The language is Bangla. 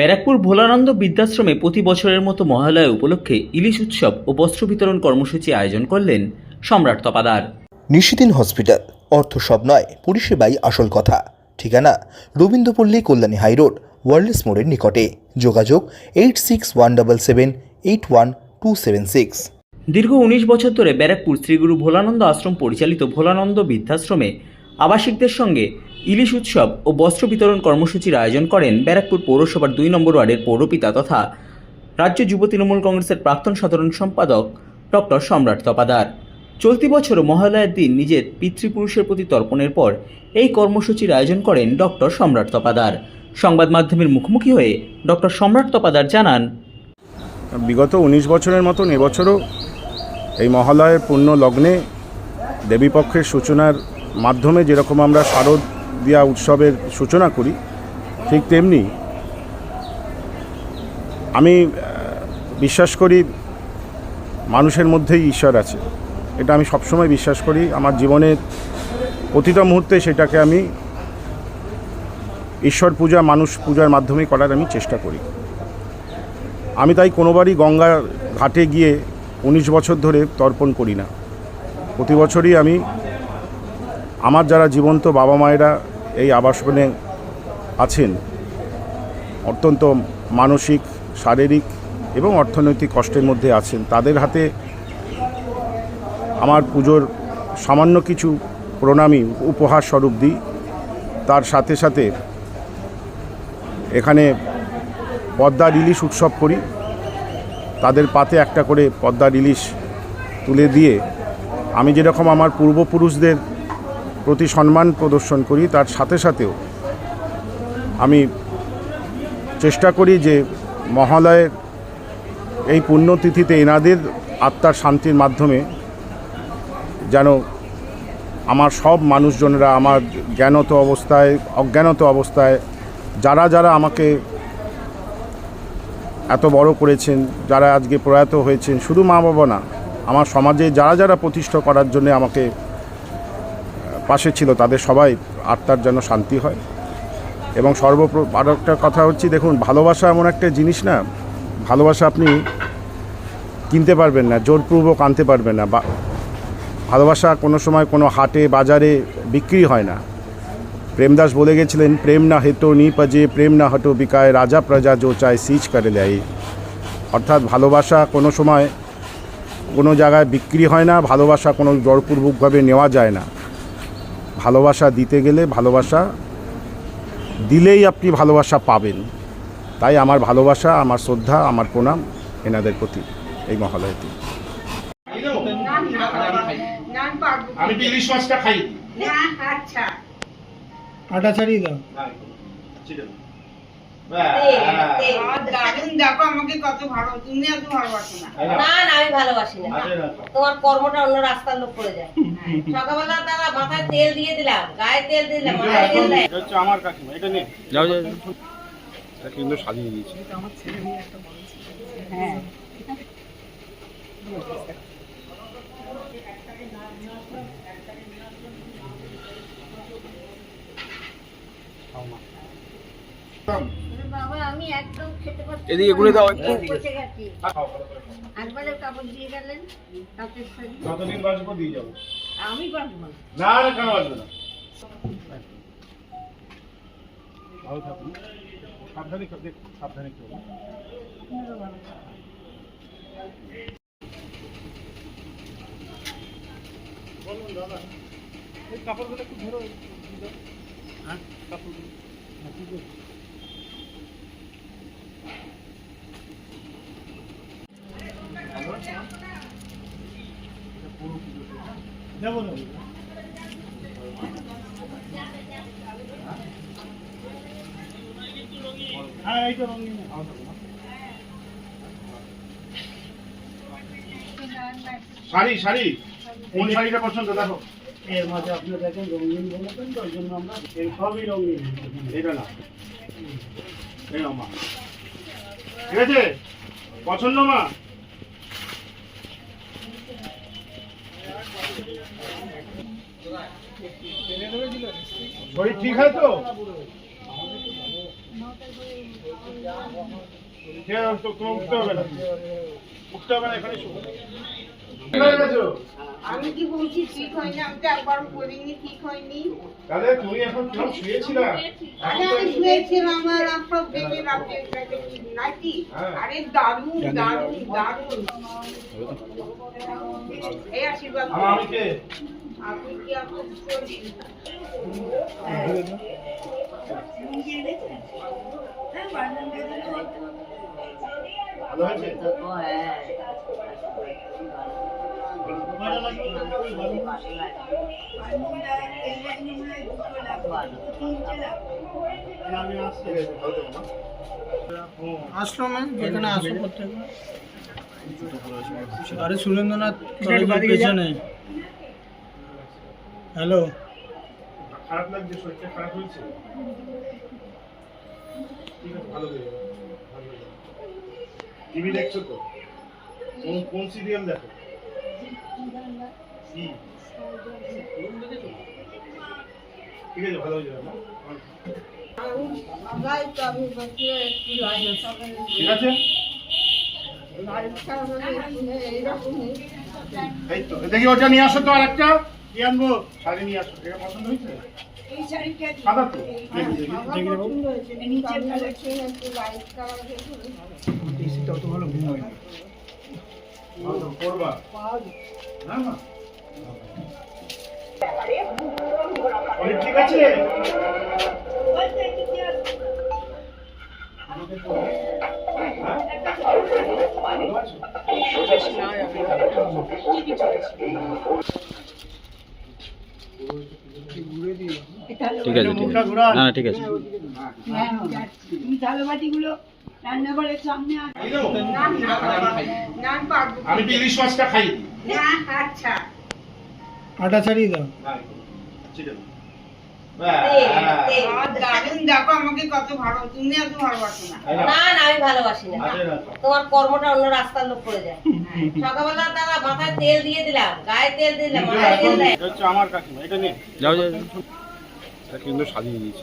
ব্যারাকপুর ভোলানন্দ বৃদ্ধাশ্রমে প্রতি বছরের মতো মহালয়া উপলক্ষে ইলিশ উৎসব ও বস্ত্র বিতরণ কর্মসূচি আয়োজন করলেন সম্রাট তপাদার। নিশিদিন হসপিটাল অর্থ সব নয় পরিষেবাই আসল কথা। ঠিকানা রবীন্দ্রপল্লী কল্যাণী হাইরোড ওয়ার্ল্ডস মোড়ের নিকটে। যোগাযোগ eight six one double seven eight one two seven six. দীর্ঘ উনিশ বছর ধরে ব্যারাকপুর শ্রীগুরু ভোলানন্দ আশ্রম পরিচালিত ভোলানন্দ বৃদ্ধাশ্রমে আবাসিকদের সঙ্গে ইলিশ উৎসব ও বস্ত্র বিতরণ কর্মসূচির আয়োজন করেন ব্যারাকপুর পৌরসভার দুই নম্বর ওয়ার্ডের পৌরপিতা তথা রাজ্য যুব তৃণমূল কংগ্রেসের প্রাক্তন সাধারণ সম্পাদক ডক্টর সম্রাট তপাদার। চলতি বছরও মহালয়ার দিন নিজের পিতৃপুরুষের প্রতি তর্পণের পর এই কর্মসূচির আয়োজন করেন ডক্টর সম্রাট তপাদার। সংবাদ মাধ্যমের মুখোমুখি হয়ে ডক্টর সম্রাট তপাদার জানান, বিগত উনিশ বছরের মতন এবছরও এই মহালয়ের পূর্ণ লগ্নে দেবীপক্ষের সূচনার মাধ্যমে যেরকম আমরা শারদীয়া উৎসবের সূচনা করি, ঠিক তেমনি আমি বিশ্বাস করি মানুষের মধ্যেই ঈশ্বর আছে। এটা আমি সবসময় বিশ্বাস করি। আমার জীবনের প্রতিটা মুহূর্তে সেটাকে আমি ঈশ্বর পূজা, মানুষ পূজার মাধ্যমে করার আমি চেষ্টা করি। আমি তাই কোনোবারই গঙ্গা ঘাটে গিয়ে উনিশ বছর ধরে তর্পণ করি না। প্রতি বছরই আমি, আমার যারা জীবন্ত বাবা মায়েরা এই আবাসনে আছেন। অত্যন্ত মানসিক, শারীরিক এবং অর্থনৈতিক কষ্টের মধ্যে আছেন। তাদের হাতে আমার পুজোর সামান্য কিছু প্রণামী উপহার স্বরূপ দিই। তার সাথে সাথে এখানে পদ্মার ইলিশ উৎসব করি। তাদের পাতে একটা করে পদ্মার ইলিশ তুলে দিয়ে আমি যেরকম আমার পূর্বপুরুষদের প্রতি সম্মান প্রদর্শন করি, তার সাথে সাথেও আমি চেষ্টা করি যে মহালয়ের এই পুণ্যতিথিতে এনাদের আত্মার শান্তির মাধ্যমে যেন আমার সব মানুষজনেরা আমার জ্ঞানত অবস্থায়, অজ্ঞানত অবস্থায়, যারা যারা আমাকে এত বড় করেছেন, যারা আজকে প্রয়াত হয়েছেন, শুধু মা বাবা না, আমার সমাজে যারা যারা প্রতিষ্ঠা করার জন্য আমাকে পাশে ছিল, তাদের সবাই আত্মার যেন শান্তি হয়। এবং সর্বপ্র, আর একটা কথা হচ্ছে, দেখুন, ভালোবাসা এমন একটা জিনিস না, ভালোবাসা আপনি কিনতে পারবেন না, জোরপূর্বক আনতে পারবেন না, বা ভালোবাসা কোনো সময় কোনো হাটে, বাজারে বিক্রি হয় না। প্রেমদাস বলে গেছিলেন, প্রেম না হেতো নি পজে, প্রেম না হটো বিকায়, রাজা প্রজা জো চায়, সিজ করে দেয় অর্থাৎ ভালোবাসা কোনো সময় কোনো জায়গায় বিক্রি হয় না, ভালোবাসা কোনো জোরপূর্বকভাবে নেওয়া যায় না। ভালোবাসা দিতে গেলে ভালোবাসা দিলেই আপনি ভালোবাসা পাবেন। তাই আমার ভালোবাসা আমার শ্রদ্ধা আমার প্রণাম এনাদের প্রতি এই মহালয়টি আমি তো ইলিশ মাছটা খাই? না আচ্ছা। আটা ছাড়িয়ে দাও। আর দারুণ দেখো আমাকে কত ভালো তুমি এত ভালোবাসো না। না না আমি ভালোবাসি না। তোমার কর্মটা অন্য রাস্তার লোক করে যায়। সকালবেলা তারা মাথায় তেল দিয়ে দিলাম গায়ে তেল দিলাম মাথায় তেল দেয়। আমার কাকিমা এটা নে। যাও যাও এটা কিন্তু সাজিয়ে দিয়েছি। বাবা আমি একদম খেতে পারছি এদিকে ঘুরে দাও একটু। গেছি একবারে কাপড় দিয়ে গেলেন তাতে শাড়ি। যতদিন দিয়ে যাব। আমি পারব না। না না কেন বাঁচবে না? ভালো থাকুন। সাবধানে সাবধানে খেও বলুন দাদা এই কাপড়গুলো একটু ধরো হ্যাঁ কাপড়গুলো হ্যাঁ, ঠিক আছে। যাব না হ্যাঁ এই তো রঙিন। শাড়ি শাড়ি। কোন শাড়িটা পছন্দ দেখো। এর মাঝে আপনি দেখেন রঙিন বলেছেন তো ওই জন্য আমরা এই সবই রঙিন। এটা না। এই মা। ঠিক আছে? পছন্দ মা? শরীর ঠিক হয় তো? উঠতে হবে না। উঠতে হবে না এখানে আমি কি বলছি ঠিক হয়নি আমি তো একবার বলিনি ঠিক হয়নি তাহলে তুমি এখন কেমন শুয়েছিলা আরে আমি শুয়েছিলাম আমার সব নাকি হ্যাঁ। আরে দারুণ দারুণ দারুণ। এই আশীর্বাদ আমি কে? আপনি কি আপনার ভালো হয়েছে? আশ্রমে যেখানে আশ্রম করতে আরে সুরেন্দ্রনাথ কলেজের পেছনে। হ্যালো। খারাপ লাগছে শরীরটা খারাপ হয়েছে? ঠিক আছে ভালো হয়ে যাবে ভালো হয়ে যাবে টিভি দেখছ তো? কোন কোন সিরিয়াল দেখো? ঠিক আছে ভালো হয়ে যাবে ঠিক আছে দেখি ওটা নিয়ে আসো তো আর একটা কি আনব শাড়ি নিয়ে আসো এটা পছন্দ হয়েছে সাদা তো দেখি দেখি দেখি দেবো ভালো, করবা না না ঠিক আছে? ঠিক আছে ঘোরান। না ঠিক আছে তুমি বাটিগুলো রান্না করে সামনে? না না না আমি আমি তো ইলিশ মাছটা খাই না আচ্ছা আটা ছাড়িয়ে দাও। চিকেন আর দারুণ দেখো আমাকে কত ভালো তুমি এত ভালোবাসো না। না না আমি ভালোবাসি তোমার কর্মটা অন্য রাস্তার লোক করে যায় সকালবেলা তারা মাথায় তেল দিয়ে দিলাম গায়ে তেল দিলাম মাথায় তেল দেয়। আমার কাকিমা এটা নে। যাও যাও এটা কিন্তু সাজিয়ে দিয়েছি।